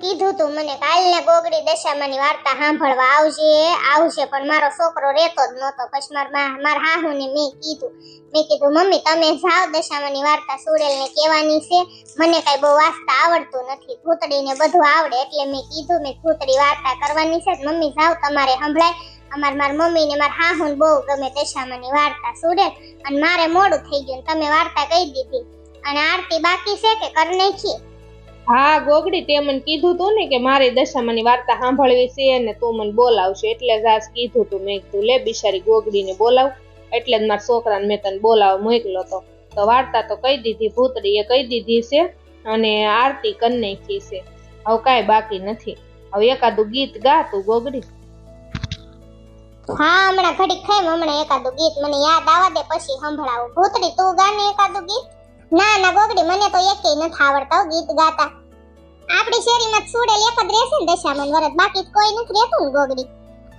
કીધું તું મને, કાલને ગોગડી દશામાની વાર્તા સાંભળવા આવજે. આવશે પણ મારો છોકરો રહેતો જ નહોતો. પછી મારા હાહુને મેં કીધું મેં કીધું, મમ્મી, તમે જાઓ દશામાની વાર્તા સુરેલને કહેવાની છે. મને કાંઈ બહુ વાંચતા આવડતું નથી. ભૂતડીને બધું આવડે એટલે મેં કીધું, મેં ભૂતડી વાર્તા કરવાની છે મમ્મી, જાઓ, તમારે સંભળાય. અમાર, માર મમ્મી ને માર હાહુને બહુ ગમે દશામાની વાર્તા સુરેલ. અને મારે મોડું થઈ ગયું તમે વાર્તા કહી દીધી. અને આરતી બાકી છે કે કરી નાખી? હા, ગોગડી, તે મને કીધું તું ને કે મારી દશામાની વાર્તા સાંભળવી છે ને તું મને બોલાવશે એટલે જ આજ કીધું તું. મેં કીધું, લે બિચારી ગોગડીને બોલાવ. એટલે જ મારા છોકરાને મેં તને બોલાવવા મોકલો તો. તો વાર્તા તો કહી દીધી ભૂતરીએ કહી દીધી છે અને આરતી કરી છે. હવે કાંઈ બાકી નથી. હવે એકાદું ગીત ગા તું, ગોગડી. હા, હમણાં ઘડીક થઈ હમણાં એકાદું ગીત મને યાદ આવા દે, પછી સંભળાવું. ભૂતડી, તું ગાને એકાદું ગીત? ના ના, ગોગડી, મને તો એકેય નથી આવડતા ગીત ગાતા. આપણી શેરીમાં સુડેલ એક જ રહેશે ને દશામન વરત. બાકી કોઈ નથી રહેતું ને ગોગડી.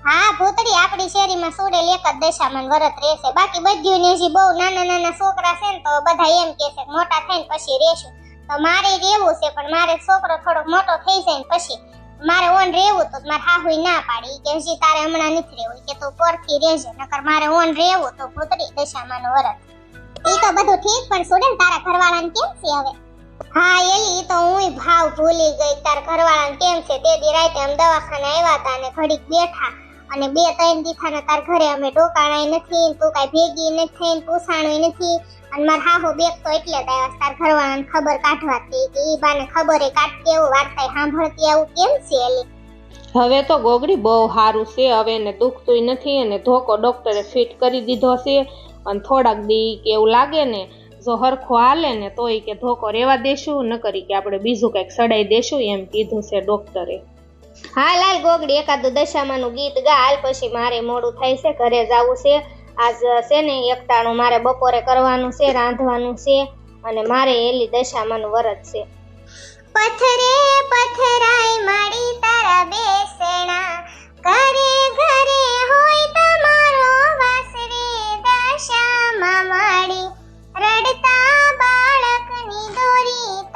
હા, ભૂતડી, આપણી શેરીમાં સુડેલ એક જ દશામન વરત રહેશે. બાકી બધું ને હજી બહુ નાના નાના છોકરા છે ને તો બધા એમ કે છે મોટા થઈને પછી રહેશું. તો મારે રહેવું છે, પણ મારે છોકરો થોડોક મોટો થઈ જાય ને પછી મારે ઓન રહેવું તો મારે હાહુઈ ના પાડી. કે હજી તારે હમણાં નથી રહેવું. કે તું પરથી રહેજે, નકર મારે ઓન રહેવું તો ભૂતરી દશામાનું વરત. ઈ તો ઠીક પણ સુડે તારા ઘરવાળાને કેમ છે હવે? હા એલી તો હું ભાવ ભૂલી ગઈ. તાર ઘરવાળાને કેમ છે? તે દી રાતે અમે દવાખાને આવ્યા હતા અને ઘડીક બેઠા. અને બે ત્રણ દીથાના તાર ઘરે અમે ડોકાણાય નથી તું કાંઈ ભેગી નથી પૂછાણું નથી. અને મારા હાહો બેગ તો એટલે જ આવ્યા. તાર ઘરવાળાને ખબર કાઢવા હતી કે ઈ બાને ખબર એ કાઢતી એવું વાર્તા સાંભળતી આવું કેમ છે એલી? હવે તો ગોગડી બહુ સારું છે. હવે એને દુખતું નથી. અને ધોકો ડોક્ટરે ફિટ કરી દીધો છે. અને થોડાક દી કે એવું લાગે ને જો હરખો હાલે ને તોય કે ધોકો રેવા દેશું ન કરી કે આપણે બીજું કંઈક સડાઈ દેશું એમ કીધું છે ડોક્ટરે. હા લાલ ગોગડી એકાદું દશામાનું ગીત ગા. હાલ પછી મારે મોડું થાય છે ઘરે જવું છે. આજ છે ને એકટાણું મારે બપોરે કરવાનું છે રાંધવાનું છે અને મારે એલી દશામાનું વરત છે. પથરે પથરાય માડી તારા બેસણા. ઘરે ઘરે હોય તમારો વાસરે દશામાં માડી રડતા બાળકની દોરી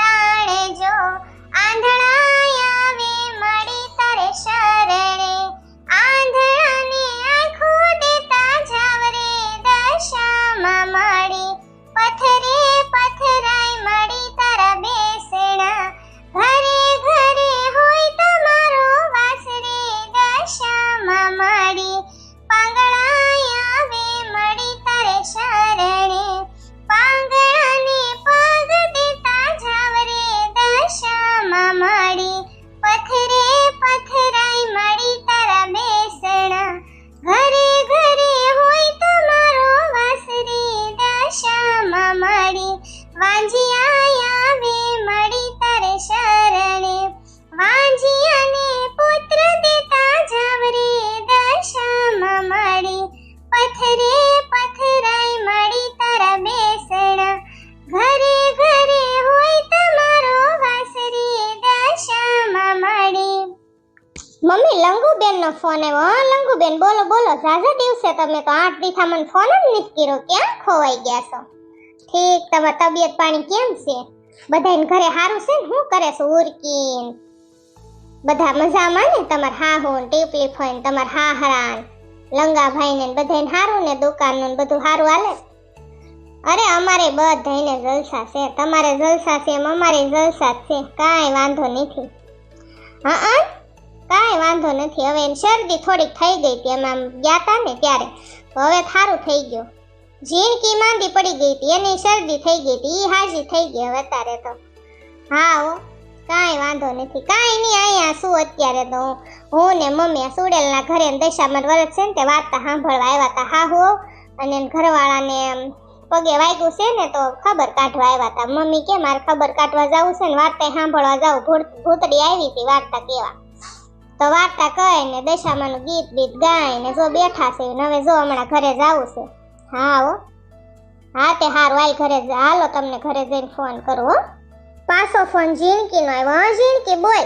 વાંજિયા આવે મળી તારે શરણે. વાંજિયાને પુત્ર દેતા જાવ રે દશામાં મળી. પથરે પથરાઈ મળી તારા બેસણા. ઘરે ઘરે હોય તમારો વાસરે દશામાં મળી. મમ્મી લંગુબેન નો ફોન આવ્યો. લંગુબેન, બોલો બોલો. ઝાઝા દિવસે તમે તો આઠ દીથા મને ફોન જ નથી કર્યો. ક્યાં ખોવાઈ ગયા છો? ઠીક, તમારી તબિયત પાણી કેમ છે? બધાને ઘરે સારું છે ને? શું કરે છે? ઉરકીન. બધા મજામાં ને? તમાર હાહુ ને ટીપલી ફોન તમાર હાહરા ને લંગાભાઈ ને બધાને સારું ને દુકાનનું બધું સારું હાલે અરે, અમારે બધાને જલસા છે. તમારે જલસા છે એમ અમારે જલસા છે. કાંઈ વાંધો નથી. હા હા? કાંઈ વાંધો નથી. હવે શરદી થોડીક થઈ ગઈ હતી. એમાં ગયા હતા ને ત્યારે. હવે સારું થઈ ગયું. ઝીણકી માંદી પડી ગઈ હતી એની શરદી થઈ ગઈ હતી. એ હાજી થઈ ગઈ હવે અત્યારે તો. હા હો, કાંઈ વાંધો નથી. કાંઈ નહીં, અહીંયા શું અત્યારે તો હું- ને મમ્મી આ સુડેલના ઘરે દશામાં વરસ છે ને તે વાર્તા સાંભળવા આવ્યા હતા હા હો, અને ઘરવાળાને પગે વાગ્યું છે ને તો ખબર કાઢવા આવ્યા હતા મમ્મી કે, મારે ખબર કાઢવા જવું છે ને, વાર્તા સાંભળવા જાવું. ભૂત- ભૂતડી આવી હતી વાર્તા કેવા. તો વાર્તા કહે ને દશામાનું ગીત બીત ગાય ને જો બેઠા છે ને, હવે જો હમણાં ઘરે જવું છે. હા હો હા તે હારું. હાલ ઘરે હાલો તમને ઘરે જઈને ફોન કરું, હો. પાછો ફોન ઝીણકી નો આવ્યો. હા, ઝીણકી, બોલ.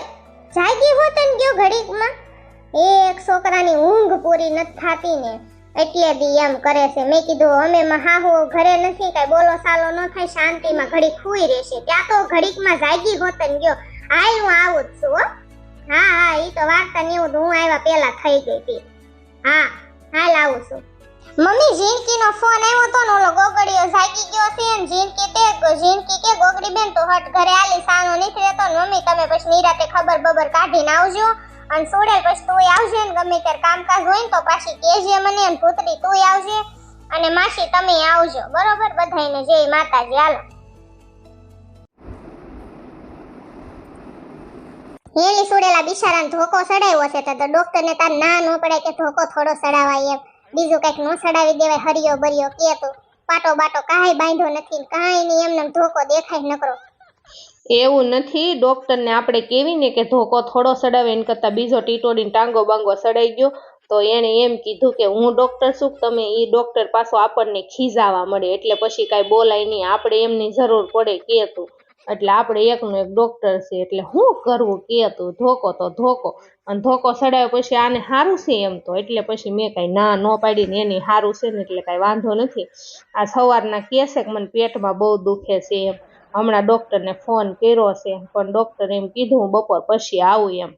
જાગી હો ને ગયો ઘડીકમાં? એક છોકરાની ઊંઘ પૂરી નથી થતી ને. એટલે બી એમ કરે છે. મેં કીધું, અમે માં હાહુ, ઘરે નથી, કઈ બોલો સાલો ન થાય, શાંતિમાં ઘડીક ખુઈ રહેશે. ત્યાં તો ઘડીકમાં જાગી હોત ને ગયો. હાલ હું આવું જ છું, હો. હા હા એ તો વાર્તા ને એવું હું આવ્યા પેલા થઈ ગઈ હતી. હા, હાલ આવું છું. મમ્મી ઝીણકી નો ફોન આવ્યો તો ઓલો ગોગડીયો જાગી ગયો છે ને જીનકી તે જીનકી કે ગોગડી બેન તો હટ ઘરે આલી, સાનો નીકળે તો મમ્મી, તમે પછી નિરાતે ખબર બબર કાઢીને આવજો અને સોડેલ પછી તોય આવજે ને ગમે ત્યારે કામકાજ હોય ને તો પાછી કેજે મને ને ભૂતરી તોય આવજે અને માસી તમે આવજો. બરોબર? બધાને જય માતાજી. હાલો. હેલી સુડેલા બિચારાને ધોકો સડાવ્યો છે તો ડોક્ટર ને તાર ના ન પડે કે ધોકો થોડો સડાવાય એમ. બીજું કંઈક ન સડાવી દેવાય, હરિયો બરિયો કે તો. પાટો બાટો કાંઈ બાંધો નથી કાંઈ નહીં, એમને ધોકો દેખાય નકરો. એવું નથી, ડોક્ટરને આપણે કેવી ને કે ધોકો થોડો સડાવે એને કરતાં બીજો ટીટોડીને ટાંગો બાંગો સડાઈ ગયો, તો એણે એમ કીધું કે હું ડોક્ટર છું, તમે એ ડોક્ટર પાછો આપણને ખીજાવા મળે, એટલે પછી કાંઈ બોલાય નહીં, આપણે એમની જરૂર પડે કે તું. એટલે આપણે એકનો એક ડોક્ટર છે, એટલે શું કરવું કે તું ધોકો તો ધોકો. અને ધોકો સડાવ્યો પછી આને સારું છે એમ તો, એટલે પછી મેં કાંઈ ના, ન પાડીને એની સારું છે ને એટલે કાંઈ વાંધો નથી. આ સવારના કહે છે કે મને પેટમાં બહુ દુખે છે એમ. હમણાં ડોક્ટરને ફોન કર્યો છે, પણ ડોક્ટર એમ કીધું હું બપોર પછી આવું એમ.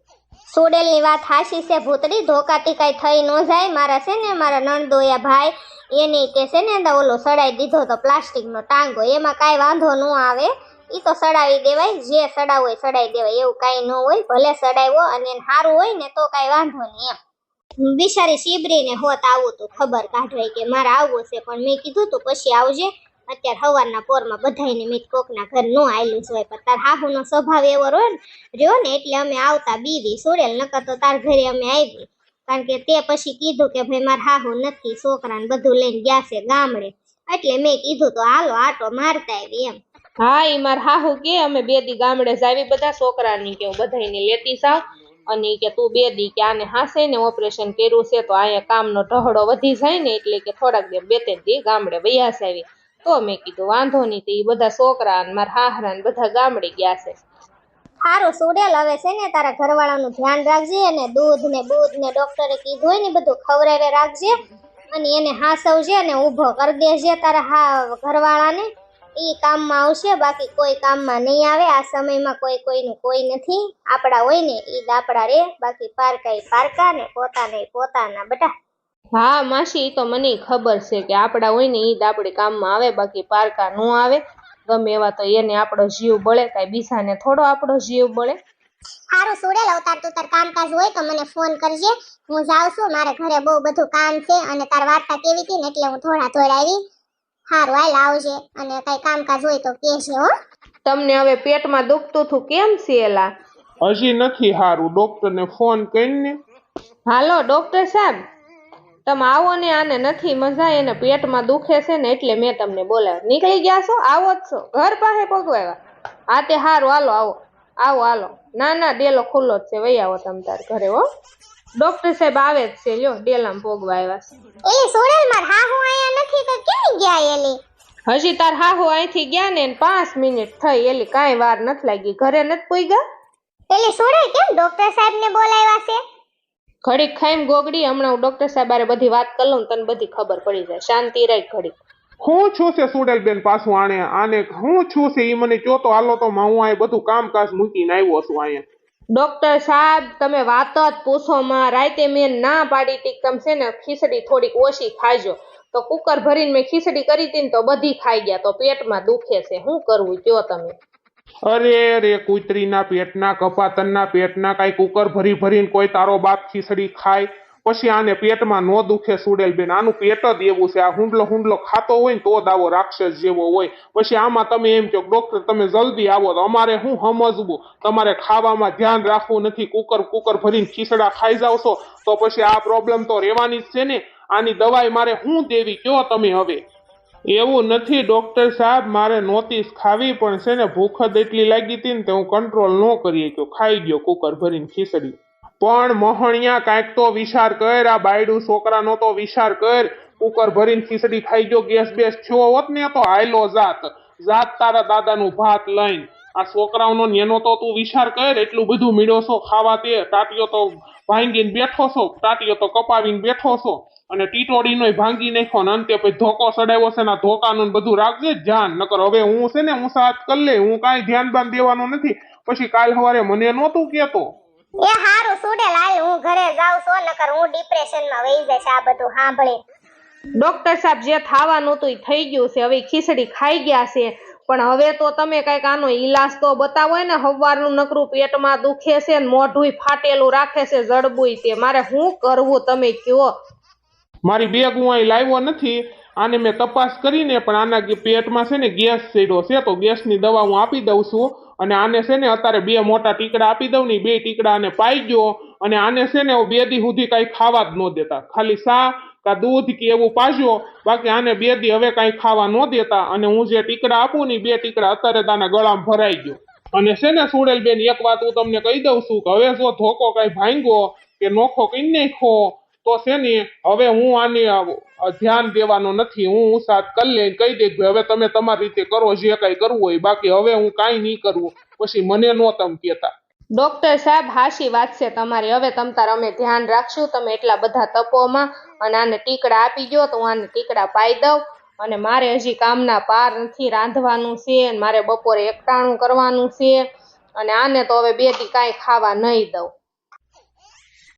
સુડેલની વાત હાશી છે ભૂતડી, ધોકાથી કાંઈ થઈ ન જાય. મારા છે ને, મારા નણદોયા ભાઈ, એની કે છે ને ઓલો સડાઈ દીધો તો પ્લાસ્ટિકનો ટાંગો, એમાં કાંઈ વાંધો ન આવે. ઈ તો સડાવી દેવાય, જે સડાવવું હોય સડાવી દેવાય, એવું કાંઈ ન હોય, ભલે સડાવ્યો અને સારું હોય ને તો કાંઈ વાંધો નહીં એમ. બિચારી શિબરીને હોત આવું તો ખબર કાઢવાય કે મારે આવવું છે, પણ મેં કીધું તું પછી આવજે. અત્યારે સવારના પોરમાં બધાને મેં કોકના ઘર નો આવેલું જ હોય, પણ તાર હાહુનો સ્વભાવ એવો રહ્યો ને રહ્યો ને એટલે અમે આવતા બીવી સોડેલ નકર તો તાર ઘરે અમે આવી કારણ કે તે પછી કીધું કે ભાઈ મારા હાહુ નથી, છોકરાને બધું લઈને ગયા છે ગામડે. એટલે મેં કીધું તો હાલો, આટો મારતા આવી એમ. હા, ઈ માર હાહુ કે અમે બે દી ગામડે જાવી બધા છોકરાની કે હું બધાયને લેતી જાવ અને કે તું બે દી કે આને હાસે ને ઓપરેશન કર્યું છે તો અહીંયા કામનો ઢહડો વધી જાય ને એટલે કે થોડાક દે, બે ત્રણ દી ગામડે વયા આવી તો મેં કીધું વાંધો નહીં તો એ બધા છોકરા ને મારા હાહરા ને બધા ગામડે ગયા છે. સારું સુડેલ હવે છે ને તારા ઘરવાળાનું ધ્યાન રાખજે અને દૂધ ને બૂધ ને ડોક્ટરે કીધું હોય ને બધું ખવડાવે રાખજે. અને એને હાસવજે અને ઊભો કરી દેજે તારા હા, ઘરવાળાને. ઈ કામમાં આવશે બાકી કોઈ કામમાં નહીં આવે. આ સમયમાં કોઈ કોઈનું કોઈ નથી. આપણા હોય ને ઈ દાપડા રે. બાકી પારકા પારકા ને પોતાને પોતાના બધા. હા માસી તો મને ખબર છે કે આપણા હોય ને ઈ દાપડે કામમાં આવે બાકી પારકા ન આવે. ગમે એવા તો એને આપણો જીવ બળે કાંઈ બીજાને થોડો આપણો જીવ બળે. સારું સુડેલ અવતાર તું તાર કામકાજ હોય તો મને ફોન કરજે. હું જાઉં છું મારે ઘરે બહુ બધું કામ છે અને તાર વાર્તા કેવી હતી ને એટલે હું થોડા થોડા આવી. સારું હાલ આવજે અને કઈ કામકાજ હોય તો કહેજે હો. તમને હવે પેટમાં દુખતું હતું કેમ છે એલા હજી નથી સારું ડોક્ટરને ફોન કરીને. હાલો ડોક્ટર સાહેબ. તમે આવો ને આને નથી મજા એને પેટમાં દુખે છે ને એટલે મેં તમને બોલાવ્યો. નીકળી ગયા છો? આવો જ છો. ઘર પાસે પગવાયા હા તે હારું હાલો આવો. આવો હાલો. ના ના ડેલો ખુલ્લો જ છે. વૈયાવો આવો તમે તાર ઘરે હો. ડોક્ટર સાહેબ આવે જ છે લ્યો ડેલામ ભોગવા આવ્યા છે. એલી સુડેલ માર હા હું આયા નથી તો ક્યાં ગયા એલી? હજી તાર હાહુ અહીંથી ગયા ને પાંચ મિનિટ થઈ એલી કાંઈ વાર નથી લાગી. ઘરે નથી પૂગ્યા? એલી સુડેલ કેમ ડોક્ટર સાહેબ ને બોલાવ્યા છે? ઘડીક ખાઈમ ગોગડી હમણાં હું ડોક્ટર સાહેબ આરે બધી વાત કરી લઉં તને બધી ખબર પડી જાય. શાંતિ રાખ ઘડીક. હું છું છે સુડેલબેન પાછું આણે આને હું છું છે એ મને ચોતો તો હાલો તો હું આ બધું કામકાજ મૂકીને આવ્યો છું અહીંયા. ડોક્ટર સાહેબ, તમે વાત જ પૂછો માં, રાતે મેં ના પાડી તી કે તમે છે ને, ખીચડી થોડીક ઓછી ખાજો તો કુકર ભરીને મેં ખીચડી કરી હતી ને, તો બધી ખાઈ ગયા, તો પેટમાં દુખે છે. શું કરવું, કયો તમે? અરે રે કુતરીના પેટના કપાતનના પેટના, કાંઈ કુકર ભરી ભરીને કોઈ તારો બાપ ખીચડી ખાય? પછી આને પેટમાં ન દુખે સુડેલબેન આનું પેટ જ એવું છે. આ હુંડલો હુંડલો ખાતો હોય ને તો આવો રાક્ષસ જેવો હોય. પછી આમાં તમે એમ કહો ડોક્ટર, તમે જલ્દી આવો. તો અમારે શું સમજવું? તમારે ખાવામાં ધ્યાન રાખવું નથી. કુકર કુકર ભરીને ખીચડા ખાઈ જાવ તો પછી આ પ્રોબ્લેમ તો રહેવાની જ છે ને. આની દવાઈ મારે શું દેવી? કયો તમે હવે? એવું નથી, ડોક્ટર સાહેબ. મારે નોતીસ ખાવી પણ છે ને. ભૂખ જ એટલી લાગી હતી ને તો હું કંટ્રોલ ન કરી શક્યો. ખાઈ ગયો કુકર ભરીને ખીચડી પણ મોહણિયા કાંઈક તો વિચાર કર, આ બાયડું છોકરાનો તો વિચાર કર. કુકર ભરીને ખીચડી ખાઈ ગયો, ગેસ બેસ થયો હોત ને તો હાયલો જાત. જાત તારા દાદાનું ભાત લઈને. આ છોકરાઓનો નેનો તો તું વિચાર કર, એટલું બધું છો, ખાવા તે ટાટીઓ તો ભાંગીને બેઠો છો ટાટીઓ તો કપાવીને બેઠો છો. અને ટીટોડીનો ભાંગી નાખ્યો ને અંતે પછી ધોકો સડાવ્યો છે ને ધોકાનું બધું રાખજે ધ્યાન. નકર હવે હું છે ને, હું સાથ કરી લે હું કાંઈ ધ્યાન બાન દેવાનું નથી. પછી કાલ સવારે મને નહોતું કહેતો. એ હારું લાલ હું ઘરે જાઉં છું નકર હું ડિપ્રેશનમાં વહી જઈશ આ બધું સાંભળે. ડોક્ટર સાહેબ જે થવાનું હતું એ થઈ ગયું છે. હવે ખીચડી ખાઈ ગયા છે. પણ હવે તો તમે કંઈક આનો ઈલાજ તો બતાવો ને હવારનું નકરું પેટમાં દુખે છે ને મોઢું ફાટેલું રાખે છે જડબુય તે. મારે શું કરવું તમે કયો મારી બેગ હું અહીં લાવ્યો નથી. આને મેં તપાસ કરીને પણ આના પેટમાં છે ને ગેસ ચડ્યો છે તો ગેસની દવા હું આપી દઉં છું. અને આને છે ને અત્યારે બે મોટા ટીકડા આપી દઉં ને બે ટીકડા આને પાઈ ગયો અને આને છે ને બે દી સુધી કાંઈ ખાવા જ ન દેતા. ખાલી સા કા દૂધ કે એવું પાજો બાકી આને બે દી હવે કાંઈ ખાવા ન દેતા. અને હું જે ટીકડા આપું ને બે ટીકડા અત્યારે તાના ગળામાં ભરાઈ ગયો. અને છે ને સુડેલ બેન એક વાત હું તમને કહી દઉં છું કે હવે જો ધોકો કાંઈ ભાંગ્યો કે નોખો કઈ નાખો તો છે ને હવે હું આની ધ્યાન દેવાનો નથી, હું સાથ કરી લઈને કહી ભાઈ હવે તમે તમારી રીતે કરો, જે કઈ કરવું હોય બાકી હવે હું કાંઈ નહીં કરવું પછી મને નો તમ કહેતા. ડોક્ટર સાહેબ, હાશી વાત છે તમારી. હવે તમ તાર અમે ધ્યાન રાખશું, તમે એટલા બધા તપોમાં અને આને ટીકડા આપી ગયો તો હું આને ટીકડા પાઈ દઉં અને મારે હજી કામના પાર નથી રાંધવાનું છે મારે બપોરે એકટાણું કરવાનું છે અને આને તો હવે બે દી કાંઈ ખાવા નહીં દઉં.